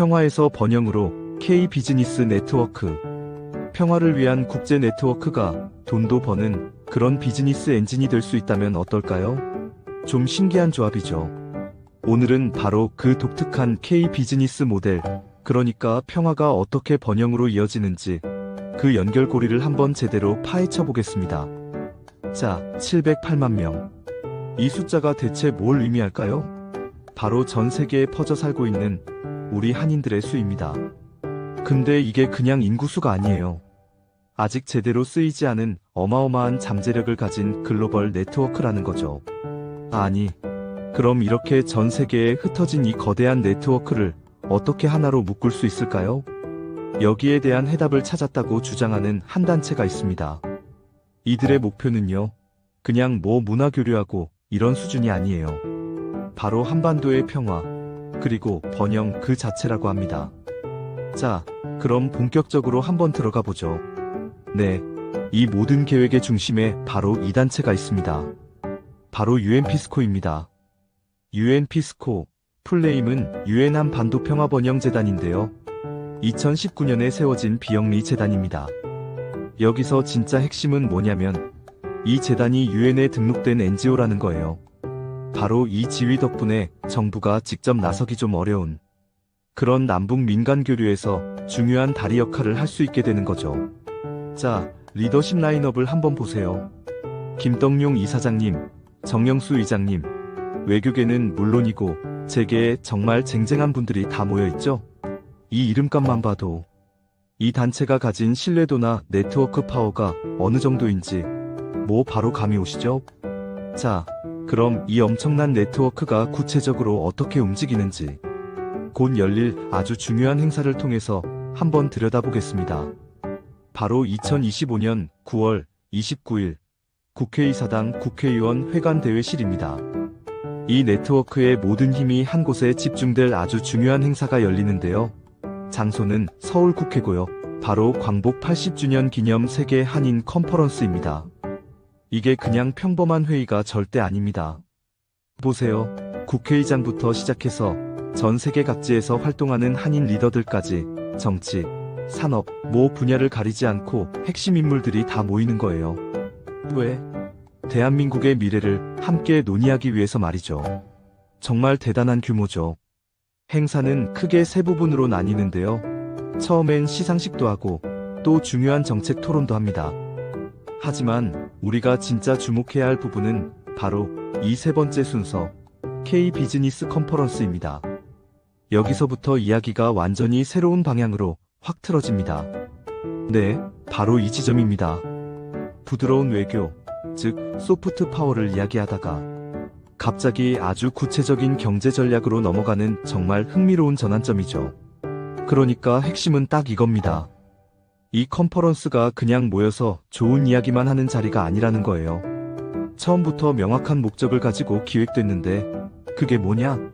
평화에서 번영으로 K 비즈니스 네트워크. 평화를 위한 국제 네트워크가 돈도 버는 그런 비즈니스 엔진이 될 수 있다면 어떨까요? 좀 신기한 조합이죠. 오늘은 바로 그 독특한 K 비즈니스 모델, 그러니까 평화가 어떻게 번영으로 이어지는지 그 연결고리를 한번 제대로 파헤쳐 보겠습니다. 자, 708만 명. 이 숫자가 대체 뭘 의미할까요? 바로 전 세계에 퍼져 살고 있는 우리 한인들의 수입니다. 근데 이게 그냥 인구수가 아니에요. 아직 제대로 쓰이지 않은 어마어마한 잠재력을 가진 글로벌 네트워크라는 거죠. 아니, 그럼 이렇게 전 세계에 흩어진 이 거대한 네트워크를 어떻게 하나로 묶을 수 있을까요? 여기에 대한 해답을 찾았다고 주장하는 한 단체가 있습니다. 이들의 목표는요, 그냥 뭐 문화 교류하고 이런 수준이 아니에요. 바로 한반도의 평화, 그리고 번영 그 자체라고 합니다. 자, 그럼 본격적으로 한번 들어가 보죠. 네, 이 모든 계획의 중심에 바로 이 단체가 있습니다. 바로 UN피스코입니다. UN피스코, 풀네임은 유엔 한 반도 평화 번영 재단인데요. 2019년에 세워진 비영리 재단입니다. 여기서 진짜 핵심은 뭐냐면 이 재단이 유엔에 등록된 NGO라는 거예요. 바로 이 지위 덕분에 정부가 직접 나서기 좀 어려운 그런 남북 민간 교류에서 중요한 다리 역할을 할 수 있게 되는 거죠. 자, 리더십 라인업을 한번 보세요. 김덕용 이사장님, 정영수 의장님, 외교계는 물론이고 재계에 정말 쟁쟁한 분들이 다 모여 있죠. 이 이름값만 봐도 이 단체가 가진 신뢰도나 네트워크 파워가 어느 정도인지 뭐 바로 감이 오시죠? 자, 그럼 이 엄청난 네트워크가 구체적으로 어떻게 움직이는지 곧 열릴 아주 중요한 행사를 통해서 한번 들여다보겠습니다. 바로 2025년 9월 29일 국회의사당 국회의원 회관대회실입니다. 이 네트워크의 모든 힘이 한 곳에 집중될 아주 중요한 행사가 열리는데요. 장소는 서울 국회고요. 바로 광복 80주년 기념 세계 한인 컨퍼런스입니다. 이게 그냥 평범한 회의가 절대 아닙니다. 보세요. 국회의장부터 시작해서 전 세계 각지에서 활동하는 한인 리더들까지 정치, 산업, 모 분야를 가리지 않고 핵심 인물들이 다 모이는 거예요. 왜? 대한민국의 미래를 함께 논의하기 위해서 말이죠. 정말 대단한 규모죠. 행사는 크게 세 부분으로 나뉘는데요. 처음엔 시상식도 하고 또 중요한 정책 토론도 합니다. 하지만 우리가 진짜 주목해야 할 부분은 바로 이 세 번째 순서 K 비즈니스 컨퍼런스입니다. 여기서부터 이야기가 완전히 새로운 방향으로 확 틀어집니다. 네, 바로 이 지점입니다. 부드러운 외교, 즉 소프트 파워를 이야기하다가 갑자기 아주 구체적인 경제 전략으로 넘어가는 정말 흥미로운 전환점이죠. 그러니까 핵심은 딱 이겁니다. 이 컨퍼런스가 그냥 모여서 좋은 이야기만 하는 자리가 아니라는 거예요. 처음부터 명확한 목적을 가지고 기획됐는데 그게 뭐냐?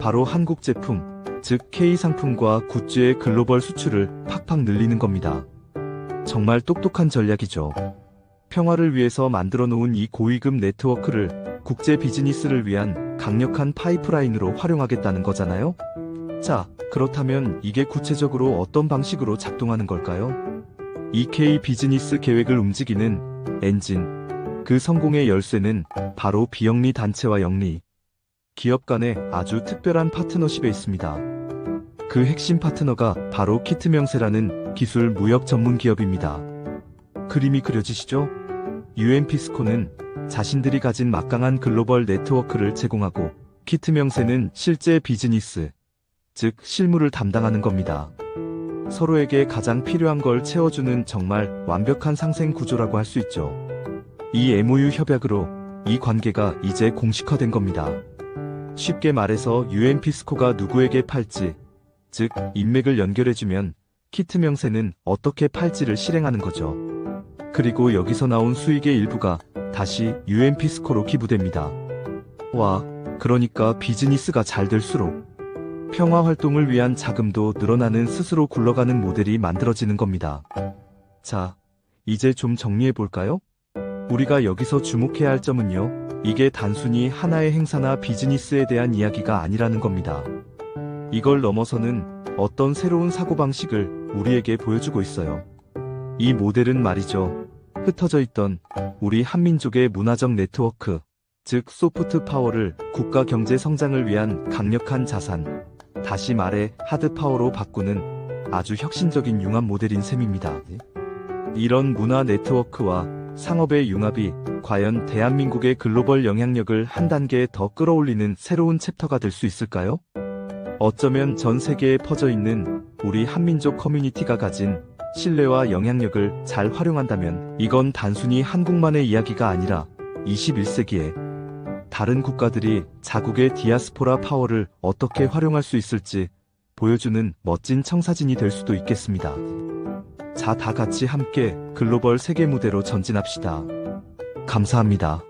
바로 한국 제품, 즉 K 상품과 굿즈의 글로벌 수출을 팍팍 늘리는 겁니다. 정말 똑똑한 전략이죠. 평화를 위해서 만들어 놓은 이 고위급 네트워크를 국제 비즈니스를 위한 강력한 파이프라인으로 활용하겠다는 거잖아요? 자, 그렇다면 이게 구체적으로 어떤 방식으로 작동하는 걸까요? EK 비즈니스 계획을 움직이는 엔진. 그 성공의 열쇠는 바로 비영리 단체와 영리. 기업 간의 아주 특별한 파트너십에 있습니다. 그 핵심 파트너가 바로 키트 명세라는 기술 무역 전문 기업입니다. 그림이 그려지시죠? UN피스코는 자신들이 가진 막강한 글로벌 네트워크를 제공하고 키트 명세는 실제 비즈니스, 즉 실무를 담당하는 겁니다. 서로에게 가장 필요한 걸 채워주는 정말 완벽한 상생 구조라고 할 수 있죠. 이 MOU 협약으로 이 관계가 이제 공식화된 겁니다. 쉽게 말해서 UN피스코가 누구에게 팔지, 즉 인맥을 연결해주면 키트 명세는 어떻게 팔지를 실행하는 거죠. 그리고 여기서 나온 수익의 일부가 다시 UN피스코로 기부됩니다. 와, 그러니까 비즈니스가 잘 될수록 평화 활동을 위한 자금도 늘어나는 스스로 굴러가는 모델이 만들어지는 겁니다. 자, 이제 좀 정리해 볼까요? 우리가 여기서 주목해야 할 점은요, 이게 단순히 하나의 행사나 비즈니스에 대한 이야기가 아니라는 겁니다. 이걸 넘어서는 어떤 새로운 사고방식을 우리에게 보여주고 있어요. 이 모델은 말이죠. 흩어져 있던 우리 한민족의 문화적 네트워크, 즉 소프트 파워를 국가 경제 성장을 위한 강력한 자산, 다시 말해 하드 파워로 바꾸는 아주 혁신적인 융합 모델인 셈입니다. 이런 문화 네트워크와 상업의 융합이 과연 대한민국의 글로벌 영향력을 한 단계 더 끌어올리는 새로운 챕터가 될 수 있을까요? 어쩌면 전 세계에 퍼져 있는 우리 한민족 커뮤니티가 가진 신뢰와 영향력을 잘 활용한다면 이건 단순히 한국만의 이야기가 아니라 21세기에 다른 국가들이 자국의 디아스포라 파워를 어떻게 활용할 수 있을지 보여주는 멋진 청사진이 될 수도 있겠습니다. 자, 다 같이 함께 글로벌 세계 무대로 전진합시다. 감사합니다.